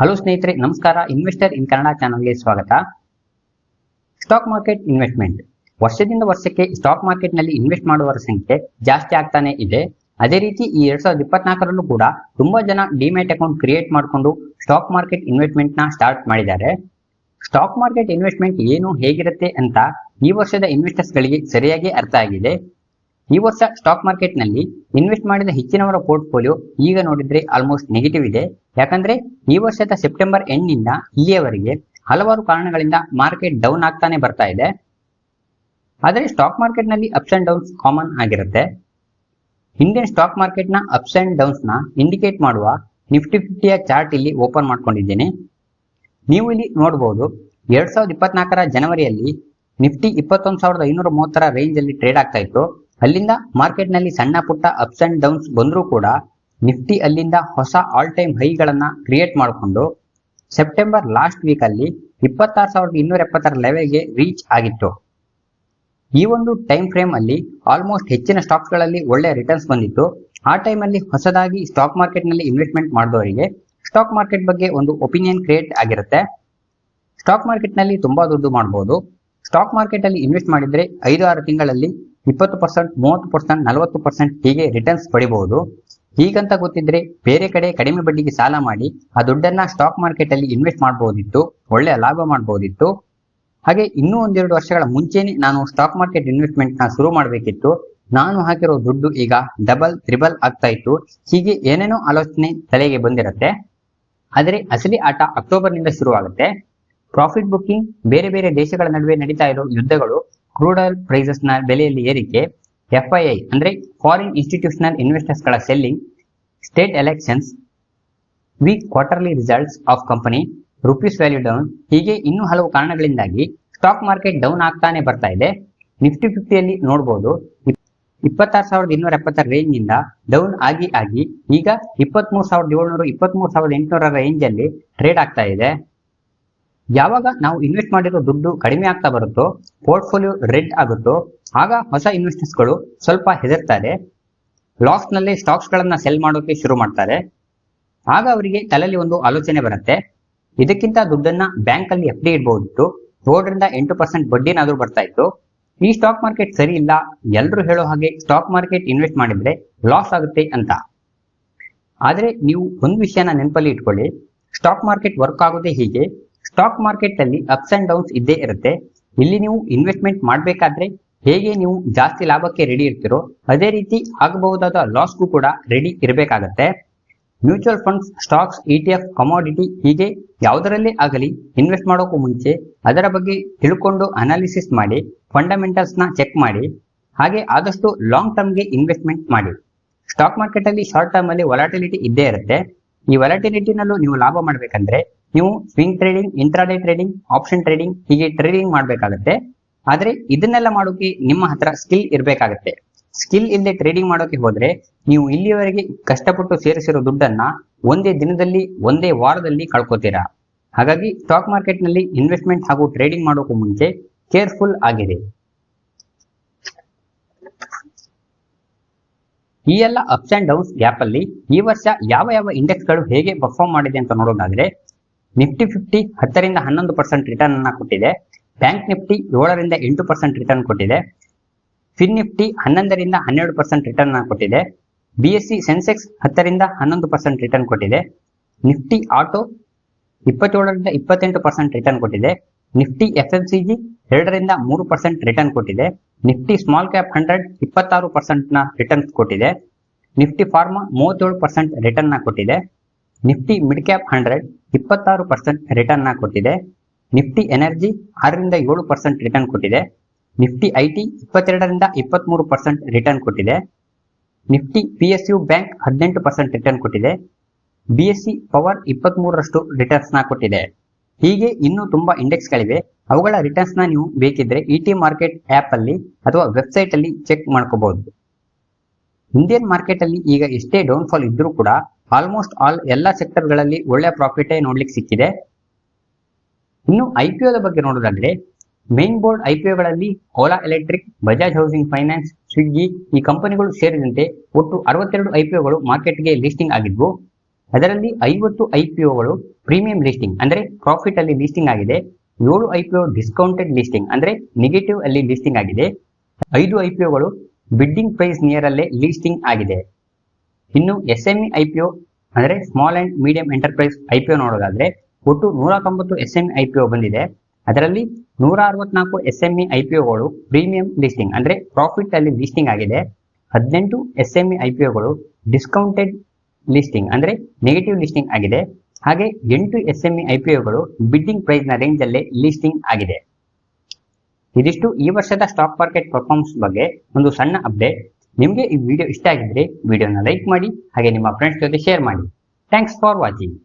Hello ಸ್ನೇಹಿತರೆ, ನಮಸ್ಕಾರ. Investor ಇನ್ ಕನ್ನಡ ಚಾನಲ್ಗೆ ಸ್ವಾಗತ. ಸ್ಟಾಕ್ ಮಾರ್ಕೆಟ್ ಇನ್ವೆಸ್ಟ್ಮೆಂಟ್ ವರ್ಷದಿಂದ ವರ್ಷಕ್ಕೆ ಸ್ಟಾಕ್ ಮಾರ್ಕೆಟ್ನಲ್ಲಿ ಇನ್ವೆಸ್ಟ್ ಮಾಡುವವರ ಸಂಖ್ಯೆ ಜಾಸ್ತಿ ಆಗ್ತಾನೆ ಇದೆ. ಅದೇ ರೀತಿ ಈ ಎರಡ್ ಸಾವಿರದ ಇಪ್ಪತ್ನಾಲ್ಕರಲ್ಲೂ ಕೂಡ ತುಂಬಾ ಜನ ಡಿಮ್ಯಾಟ್ ಅಕೌಂಟ್ ಕ್ರಿಯೇಟ್ ಮಾಡಿಕೊಂಡು ಸ್ಟಾಕ್ ಮಾರ್ಕೆಟ್ ಇನ್ವೆಸ್ಟ್ಮೆಂಟ್ನ ಸ್ಟಾರ್ಟ್ ಮಾಡಿದ್ದಾರೆ. ಸ್ಟಾಕ್ ಮಾರ್ಕೆಟ್ ಇನ್ವೆಸ್ಟ್ಮೆಂಟ್ ಏನು ಹೇಗಿರುತ್ತೆ ಅಂತ ಈ ವರ್ಷದ ಇನ್ವೆಸ್ಟರ್ಸ್ ಗಳಿಗೆ ಸರಿಯಾಗಿ ಅರ್ಥ ಆಗಿದೆ. ಈ ವರ್ಷ ಸ್ಟಾಕ್ ಮಾರ್ಕೆಟ್ನಲ್ಲಿ ಇನ್ವೆಸ್ಟ್ ಮಾಡಿದ ಹೆಚ್ಚಿನವರ ಪೋರ್ಟ್ಫೋಲಿಯೋ ಈಗ ನೋಡಿದ್ರೆ ಆಲ್ಮೋಸ್ಟ್ ನೆಗೆಟಿವ್ ಇದೆ. ಯಾಕಂದ್ರೆ ಈ ವರ್ಷದ ಸೆಪ್ಟೆಂಬರ್ ಎಂಡ್ನಿಂದ ಇಲ್ಲಿಯವರೆಗೆ ಹಲವಾರು ಕಾರಣಗಳಿಂದ ಮಾರ್ಕೆಟ್ ಡೌನ್ ಆಗ್ತಾನೆ ಬರ್ತಾ ಇದೆ. ಆದರೆ ಸ್ಟಾಕ್ ಮಾರ್ಕೆಟ್ನಲ್ಲಿ ಅಪ್ಸ್ ಅಂಡ್ ಡೌನ್ಸ್ ಕಾಮನ್ ಆಗಿರುತ್ತೆ. ಇಂಡಿಯನ್ ಸ್ಟಾಕ್ ಮಾರ್ಕೆಟ್ನ ಅಪ್ಸ್ ಅಂಡ್ ಡೌನ್ಸ್ನ ಇಂಡಿಕೇಟ್ ಮಾಡುವ ನಿಫ್ಟಿ ಫಿಫ್ಟಿಯ ಚಾರ್ಟ್ ಇಲ್ಲಿ ಓಪನ್ ಮಾಡ್ಕೊಂಡಿದ್ದೇನೆ. ನೀವು ಇಲ್ಲಿ ನೋಡಬಹುದು ಎರಡ್ ಸಾವಿರದ ಇಪ್ಪತ್ನಾಲ್ಕರ ಜನವರಿಯಲ್ಲಿ ನಿಫ್ಟಿ ಇಪ್ಪತ್ತೊಂದು ಸಾವಿರದ ಐನೂರ ಮೂವತ್ತರ ರೇಂಜ್ ಅಲ್ಲಿ ಟ್ರೇಡ್ ಆಗ್ತಾ ಇತ್ತು. ಅಲ್ಲಿಂದ ಮಾರ್ಕೆಟ್ನಲ್ಲಿ ಸಣ್ಣ ಪುಟ್ಟ ಅಪ್ಸ್ ಅಂಡ್ ಡೌನ್ಸ್ ಬಂದರೂ ಕೂಡ ನಿಫ್ಟಿ ಅಲ್ಲಿಂದ ಹೊಸ ಆಲ್ ಟೈಮ್ ಹೈಗಳನ್ನ ಕ್ರಿಯೇಟ್ ಮಾಡಿಕೊಂಡು ಸೆಪ್ಟೆಂಬರ್ ಲಾಸ್ಟ್ ವೀಕ್ ಅಲ್ಲಿ ಇಪ್ಪತ್ತಾರು ಸಾವಿರದ ಇನ್ನೂರ ಎಪ್ಪತ್ತರ ಲೆವೆಲ್ಗೆ ರೀಚ್ ಆಗಿತ್ತು. ಈ ಒಂದು ಟೈಮ್ ಫ್ರೇಮ್ ಅಲ್ಲಿ ಆಲ್ಮೋಸ್ಟ್ ಹೆಚ್ಚಿನ ಸ್ಟಾಕ್ಸ್ಗಳಲ್ಲಿ ಒಳ್ಳೆಯ ರಿಟರ್ನ್ಸ್ ಬಂದಿತ್ತು. ಆ ಟೈಮ್ ಅಲ್ಲಿ ಹೊಸದಾಗಿ ಸ್ಟಾಕ್ ಮಾರ್ಕೆಟ್ನಲ್ಲಿ ಇನ್ವೆಸ್ಟ್ಮೆಂಟ್ ಮಾಡಿದವರಿಗೆ ಸ್ಟಾಕ್ ಮಾರ್ಕೆಟ್ ಬಗ್ಗೆ ಒಂದು ಒಪಿನಿಯನ್ ಕ್ರಿಯೇಟ್ ಆಗಿರುತ್ತೆ. ಸ್ಟಾಕ್ ಮಾರ್ಕೆಟ್ನಲ್ಲಿ ತುಂಬಾ ದುಡ್ಡು ಮಾಡಬಹುದು ಸ್ಟಾಕ್ ಮಾರ್ಕೆಟ್ ಅಲ್ಲಿ ಇನ್ವೆಸ್ಟ್ ಮಾಡಿದ್ರೆ ಐದು, ಆರು ತಿಂಗಳಲ್ಲಿ ಇಪ್ಪತ್ತು ಪರ್ಸೆಂಟ್ ಮೂವತ್ತು ಪರ್ಸೆಂಟ್ ನಲವತ್ತು ಪರ್ಸೆಂಟ್ ಹೀಗೆ ರಿಟರ್ನ್ಸ್ ಪಡಿಬಹುದು ಹೀಗಂತ ಗೊತ್ತಿದ್ರೆ ಬೇರೆ ಕಡೆ ಕಡಿಮೆ ಬಡ್ಡಿಗೆ ಸಾಲ ಮಾಡಿ ಆ ದುಡ್ಡನ್ನ ಸ್ಟಾಕ್ ಮಾರ್ಕೆಟ್ ಅಲ್ಲಿ ಇನ್ವೆಸ್ಟ್ ಮಾಡಬಹುದಿತ್ತು ಒಳ್ಳೆಯ ಲಾಭ ಮಾಡಬಹುದಿತ್ತು ಹಾಗೆ ಇನ್ನೂ ಒಂದೆರಡು ವರ್ಷಗಳ ಮುಂಚೆನೆ ನಾನು ಸ್ಟಾಕ್ ಮಾರ್ಕೆಟ್ ಇನ್ವೆಸ್ಟ್ಮೆಂಟ್ನ ಶುರು ಮಾಡಬೇಕಿತ್ತು. ನಾನು ಹಾಕಿರೋ ದುಡ್ಡು ಈಗ ಡಬಲ್ ತ್ರಿಬಲ್ ಆಗ್ತಾ ಇತ್ತು. ಹೀಗೆ ಏನೇನೋ ಆಲೋಚನೆ ತಲೆಗೆ ಬಂದಿರುತ್ತೆ. ಆದರೆ ಅಸಲಿ ಆಟ ಅಕ್ಟೋಬರ್ನಿಂದ ಶುರುವಾಗುತ್ತೆ. ಪ್ರಾಫಿಟ್ ಬುಕ್ಕಿಂಗ್ ಬೇರೆ ಬೇರೆ ದೇಶಗಳ ನಡುವೆ ನಡೀತಾ ಇರೋ ಯುದ್ಧಗಳು ಕ್ರೂಡ್ ಆಯಿಲ್ ಪ್ರೈಸಸ್ನ ಬೆಲೆಯಲ್ಲಿ ಏರಿಕೆ ಎಫ್ಐಐ ಅಂದ್ರೆ foreign institutional ಇನ್ವೆಸ್ಟರ್ಸ್ಗಳ selling state elections week quarterly results of company rupees value down ಹೀಗೆ ಇನ್ನೂ ಹಲವು ಕಾರಣಗಳಿಂದಾಗಿ ಸ್ಟಾಕ್ ಮಾರ್ಕೆಟ್ ಡೌನ್ ಆಗ್ತಾನೆ ಬರ್ತಾ ಇದೆ. ನಿಫ್ಟಿ ಫಿಫ್ಟಿಯಲ್ಲಿ ನೋಡಬಹುದು ಇಪ್ಪತ್ತಾರು ಸಾವಿರದ ಇನ್ನೂರ ಎಪ್ಪತ್ತರ ರೇಂಜ್ನಿಂದ ಡೌನ್ ಆಗಿ ಆಗಿ ಈಗ ಇಪ್ಪತ್ತ್ ಮೂರು ಸಾವಿರದ ಏಳ್ನೂರು ಇಪ್ಪತ್ತ್ ಮೂರು ಸಾವಿರದ ಎಂಟುನೂರ ರೇಂಜ್ ಅಲ್ಲಿ ಟ್ರೇಡ್ ಆಗ್ತಾ ಇದೆ. ಯಾವಾಗ ನಾವು ಇನ್ವೆಸ್ಟ್ ಮಾಡಿರೋ ದುಡ್ಡು ಕಡಿಮೆ ಆಗ್ತಾ ಬರುತ್ತೋ ಪೋರ್ಟ್ಫೋಲಿಯೋ ರೆಡ್ ಆಗುತ್ತೋ, ಆಗ ಹೊಸ ಇನ್ವೆಸ್ಟರ್ಸ್ಗಳು ಸ್ವಲ್ಪ ಹೆದರ್ತಾರೆ. ಲಾಸ್ನಲ್ಲಿ ಸ್ಟಾಕ್ಸ್ ಗಳನ್ನ ಸೆಲ್ ಮಾಡೋಕೆ ಶುರು ಮಾಡ್ತಾರೆ. ಆಗ ಅವರಿಗೆ ತಲೆಯಲ್ಲಿ ಒಂದು ಆಲೋಚನೆ ಬರುತ್ತೆ. ಇದಕ್ಕಿಂತ ದುಡ್ಡನ್ನ ಬ್ಯಾಂಕ್ ಅಲ್ಲಿ ಎಫ್ ಡಿ ಇಡಬಹುದಿತ್ತು ಏಳರಿಂದ ಎಂಟು ಪರ್ಸೆಂಟ್ ಬಡ್ಡಿನಾದ್ರೂ ಬರ್ತಾ ಇತ್ತು. ಈ ಸ್ಟಾಕ್ ಮಾರ್ಕೆಟ್ ಸರಿ ಇಲ್ಲ. ಎಲ್ಲರೂ ಹೇಳೋ ಹಾಗೆ ಸ್ಟಾಕ್ ಮಾರ್ಕೆಟ್ ಇನ್ವೆಸ್ಟ್ ಮಾಡಿದ್ರೆ ಲಾಸ್ ಆಗುತ್ತೆ ಅಂತ. ಆದ್ರೆ ನೀವು ಒಂದು ವಿಷಯನ ನೆನಪಲ್ಲಿ ಇಟ್ಕೊಳ್ಳಿ. ಸ್ಟಾಕ್ ಮಾರ್ಕೆಟ್ ವರ್ಕ್ ಆಗೋದೇ ಹೀಗೆ. ಸ್ಟಾಕ್ ಮಾರ್ಕೆಟ್ ಅಲ್ಲಿ ಅಪ್ಸ್ ಅಂಡ್ ಡೌನ್ಸ್ ಇದ್ದೇ ಇರುತ್ತೆ. ಇಲ್ಲಿ ನೀವು ಇನ್ವೆಸ್ಟ್ಮೆಂಟ್ ಮಾಡಬೇಕಾದ್ರೆ ಹೇಗೆ ನೀವು ಜಾಸ್ತಿ ಲಾಭಕ್ಕೆ ರೆಡಿ ಇರ್ತೀರೋ ಅದೇ ರೀತಿ ಆಗಬಹುದಾದ ಲಾಸ್ಗೂ ಕೂಡ ರೆಡಿ ಇರಬೇಕಾಗತ್ತೆ. Mutual funds stocks E T F commodity ಹೀಗೆ ಯಾವುದರಲ್ಲೇ ಆಗಲಿ ಇನ್ವೆಸ್ಟ್ ಮಾಡೋಕ್ಕೂ ಮುಂಚೆ ಅದರ ಬಗ್ಗೆ ತಿಳ್ಕೊಂಡು ಅನಾಲಿಸಿಸ್ ಮಾಡಿ ಫಂಡಮೆಂಟಲ್ಸ್ನ ಚೆಕ್ ಮಾಡಿ, ಹಾಗೆ ಆದಷ್ಟು ಲಾಂಗ್ ಟರ್ಮ್ಗೆ ಇನ್ವೆಸ್ಟ್ಮೆಂಟ್ ಮಾಡಿ. ಸ್ಟಾಕ್ ಮಾರ್ಕೆಟ್ ಅಲ್ಲಿ ಶಾರ್ಟ್ ಟರ್ಮ್ ಅಲ್ಲಿ ವೊಲಾಟಿಲಿಟಿ ಇದ್ದೇ ಇರುತ್ತೆ. ಈ ವೊಲಾಟಿಲಿಟಿನಲ್ಲೂ ನೀವು ಲಾಭ ಮಾಡಬೇಕಂದ್ರೆ ನೀವು swing trading intraday trading option trading ಹೀಗೆ ಟ್ರೇಡಿಂಗ್ ಮಾಡಬೇಕಾಗುತ್ತೆ. ಆದ್ರೆ ಇದನ್ನೆಲ್ಲ ಮಾಡೋಕೆ ನಿಮ್ಮ ಹತ್ರ ಸ್ಕಿಲ್ ಇರಬೇಕಾಗುತ್ತೆ. ಸ್ಕಿಲ್ ಇಲ್ಲದೆ ಟ್ರೇಡಿಂಗ್ ಮಾಡೋಕೆ ಹೋದ್ರೆ ನೀವು ಇಲ್ಲಿಯವರೆಗೆ ಕಷ್ಟಪಟ್ಟು ಸೇರಿಸಿರೋ ದುಡ್ಡನ್ನ ಒಂದೇ ದಿನದಲ್ಲಿ, ಒಂದೇ ವಾರದಲ್ಲಿ ಕಳ್ಕೊತೀರಾ? ಹಾಗಾಗಿ ಸ್ಟಾಕ್ ಮಾರ್ಕೆಟ್ನಲ್ಲಿ ಇನ್ವೆಸ್ಟ್ಮೆಂಟ್ ಹಾಗೂ ಟ್ರೇಡಿಂಗ್ ಮಾಡೋಕ್ಕೂ ಮುಂಚೆ ಕೇರ್ಫುಲ್ ಆಗಿದೆ ಈ ಎಲ್ಲ ಅಪ್ಸ್ ಅಂಡ್ ಡೌನ್ಸ್ ಗ್ಯಾಪ್ ಅಲ್ಲಿ ಈ ವರ್ಷ ಯಾವ ಯಾವ ಇಂಡೆಕ್ಸ್ಗಳು ಹೇಗೆ ಪರ್ಫಾರ್ಮ್ ಮಾಡಿದೆ ಅಂತ ನೋಡೋದಾದ್ರೆ ನಿಫ್ಟಿ ಫಿಫ್ಟಿ ಹತ್ತರಿಂದ ಹನ್ನೊಂದು ಪರ್ಸೆಂಟ್ ರಿಟರ್ನ್ ಅನ್ನ ಕೊಟ್ಟಿದೆ. ಬ್ಯಾಂಕ್ ನಿಫ್ಟಿ ಏಳರಿಂದ ಎಂಟು ಪರ್ಸೆಂಟ್ ರಿಟರ್ನ್ ಕೊಟ್ಟಿದೆ. ಫಿನ್ ನಿಫ್ಟಿ ಹನ್ನೊಂದರಿಂದ ಹನ್ನೆರಡು ಪರ್ಸೆಂಟ್ ರಿಟರ್ನ್ ಅನ್ನ ಕೊಟ್ಟಿದೆ. ಬಿ ಎಸ್ ಸಿ ಸೆನ್ಸೆಕ್ಸ್ ಹತ್ತರಿಂದ ಹನ್ನೊಂದು ಪರ್ಸೆಂಟ್ ರಿಟರ್ನ್ ಕೊಟ್ಟಿದೆ. ನಿಫ್ಟಿ ಆಟೋ ಇಪ್ಪತ್ತೇಳರಿಂದ ಇಪ್ಪತ್ತೆಂಟು ಪರ್ಸೆಂಟ್ ರಿಟರ್ನ್ ಕೊಟ್ಟಿದೆ. Nifty F M C G ಎರಡರಿಂದ ಮೂರು ಪರ್ಸೆಂಟ್ ರಿಟರ್ನ್ ಕೊಟ್ಟಿದೆ. ನಿಫ್ಟಿ ಸ್ಮಾಲ್ ಕ್ಯಾಪ್ ಹಂಡ್ರೆಡ್ ಇಪ್ಪತ್ತಾರು ಪರ್ಸೆಂಟ್ನ ರಿಟರ್ನ್ ಕೊಟ್ಟಿದೆ. ನಿಫ್ಟಿ ಫಾರ್ಮಾ ಮೂವತ್ತೇಳು ಪರ್ಸೆಂಟ್ ರಿಟರ್ನ್ನ ಕೊಟ್ಟಿದೆ. ನಿಫ್ಟಿ ಮಿಡ್ ಕ್ಯಾಪ್ ಹಂಡ್ರೆಡ್ ಇಪ್ಪತ್ತಾರು ಪರ್ಸೆಂಟ್ ರಿಟರ್ನ್ ಕೊಟ್ಟಿದೆ. ನಿಫ್ಟಿ ಎನರ್ಜಿ ಆರರಿಂದ ಏಳು ಪರ್ಸೆಂಟ್ ರಿಟರ್ನ್ ಕೊಟ್ಟಿದೆ. ನಿಫ್ಟಿ ಐಟಿ ಇಪ್ಪತ್ತೆರಡರಿಂದ ಇಪ್ಪತ್ತ್ಮೂರು ಪರ್ಸೆಂಟ್ ರಿಟರ್ನ್ ಕೊಟ್ಟಿದೆ. Nifty P S U bank ಹದಿನೆಂಟು ಪರ್ಸೆಂಟ್ ರಿಟರ್ನ್ ಕೊಟ್ಟಿದೆ. ಬಿ ಎಸ್ ಸಿ ಪವರ್ ಇಪ್ಪತ್ಮೂರರಷ್ಟು ರಿಟರ್ನ್ಸ್ನ ಕೊಟ್ಟಿದೆ. ಹೀಗೆ ಇನ್ನೂ ತುಂಬ ಇಂಡೆಕ್ಸ್ಗಳಿವೆ. ಅವುಗಳ ರಿಟರ್ನ್ಸ್ನ ನೀವು ಬೇಕಿದ್ರೆ ಇ ಟಿ ಮಾರ್ಕೆಟ್ ಆ್ಯಪಲ್ಲಿ ಅಥವಾ ವೆಬ್ಸೈಟ್ ಅಲ್ಲಿ ಚೆಕ್ ಮಾಡ್ಕೋಬಹುದು ಇಂಡಿಯನ್ ಮಾರ್ಕೆಟ್ ಅಲ್ಲಿ ಈಗ ಎಷ್ಟೇ ಡೌನ್ಫಾಲ್ ಇದ್ದರೂ ಕೂಡ ಆಲ್ಮೋಸ್ಟ್ ಆಲ್ ಎಲ್ಲ ಸೆಕ್ಟರ್ಗಳಲ್ಲಿ ಒಳ್ಳೆಯ ಪ್ರಾಫಿಟ್ ನೋಡ್ಲಿಕ್ಕೆ ಸಿಕ್ಕಿದೆ. ಇನ್ನು ಐ ಪಿ ಬಗ್ಗೆ ನೋಡೋದಾದ್ರೆ main board I P ಒಗಳಲ್ಲಿ Ola electric Bajaj housing finance Swiggy ಈ ಕಂಪನಿಗಳು ಸೇರಿದಂತೆ ಒಟ್ಟು ಅರವತ್ತೆರಡು ಐ ಪಿ ಒಗಳು ಮಾರ್ಕೆಟ್ಗೆ ಲಿಸ್ಟಿಂಗ್ ಆಗಿದ್ವು. ಅದರಲ್ಲಿ ಐವತ್ತು ಐ ಪಿ ಒಗಳು ಪ್ರೀಮಿಯಂ ಲಿಸ್ಟಿಂಗ್ ಅಂದ್ರೆ ಪ್ರಾಫಿಟ್ ಅಲ್ಲಿ ಲಿಸ್ಟಿಂಗ್ ಆಗಿದೆ. ಏಳು I P O discounted listing ಅಂದ್ರೆ ನೆಗೆಟಿವ್ ಅಲ್ಲಿ ಲಿಸ್ಟಿಂಗ್ ಆಗಿದೆ. ಐದು ಐ ಪಿ ಒಗಳು ಬಿಡ್ಡಿಂಗ್ ಪ್ರೈಸ್ ನಿಯರ್ ಅಲ್ಲೇ ಲಿಸ್ಟಿಂಗ್ ಆಗಿದೆ. ಇನ್ನು S M E I P small and medium enterprise I P ನೋಡೋದಾದ್ರೆ ಒಟ್ಟು ನೂರ ತೊಂಬತ್ತು S M I P O ಬಂದಿದೆ. ಅದರಲ್ಲಿ ನೂರ ಅರವತ್ನಾಲ್ಕು S M E I premium listing ಅಂದ್ರೆ ಪ್ರಾಫಿಟ್ ಅಲ್ಲಿ ಲಿಸ್ಟಿಂಗ್ ಆಗಿದೆ. ಹದಿನೆಂಟು S M E I discounted listing ಅಂದ್ರೆ ನೆಗೆಟಿವ್ ಲಿಸ್ಟಿಂಗ್ ಆಗಿದೆ. ಹಾಗೆ ಎಂಟು S M E I bidding ಪ್ರೈಸ್ನ range ಅಲ್ಲಿ ಲಿಸ್ಟಿಂಗ್ ಆಗಿದೆ. ಇದಿಷ್ಟು ಈ ವರ್ಷದ ಸ್ಟಾಕ್ ಮಾರ್ಕೆಟ್ ಪರ್ಫಾರ್ಮೆನ್ಸ್ ಬಗ್ಗೆ ಒಂದು ಸಣ್ಣ ಅಪ್ಡೇಟ್ ನಿಮಗೆ ಈ ವಿಡಿಯೋ ಇಷ್ಟ ಆಗಿದ್ರೆ ವಿಡಿಯೋನ ಲೈಕ್ ಮಾಡಿ, ಹಾಗೆ ನಿಮ್ಮ ಫ್ರೆಂಡ್ಸ್ ಜೊತೆ ಶೇರ್ ಮಾಡಿ. Thanks for watching